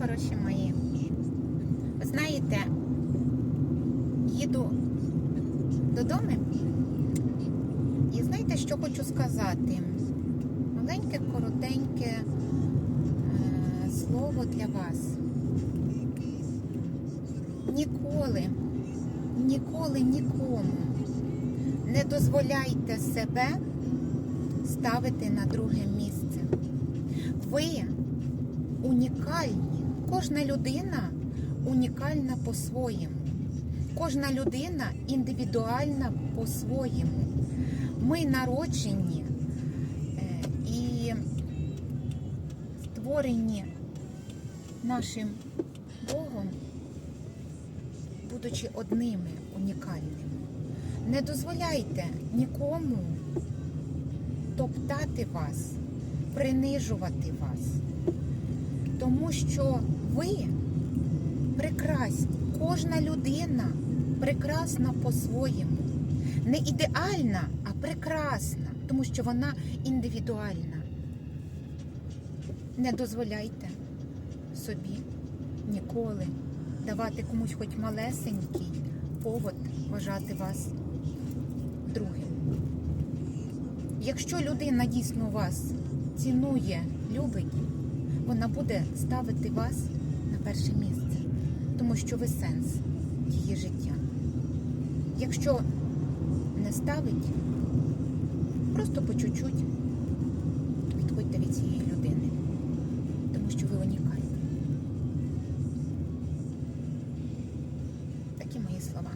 хороші мої. Ви знаєте, їду додому. І знаєте, що хочу сказати? Маленьке, коротеньке е, слово для вас. Ніколи, ніколи нікому не дозволяйте себе ставити на друге місце. Ви унікальні. Кожна людина унікальна по-своєму. Кожна людина індивідуальна по-своєму. Ми народжені е, і створені нашим Богом, будучи одними унікальними. Не дозволяйте нікому топтати вас, принижувати вас, тому що ви прекрасні. Кожна людина прекрасна по-своєму. Не ідеальна, а прекрасна, тому що вона індивідуальна. Не дозволяйте собі ніколи давати комусь хоч малесенький повод вважати вас другим. Якщо людина дійсно вас цінує, любить, вона буде ставити вас на перше місце, тому що ви сенс її життя. Якщо не ставить, просто по чуть-чуть відходьте від цієї людини, тому що ви унікальні. Такі мої слова.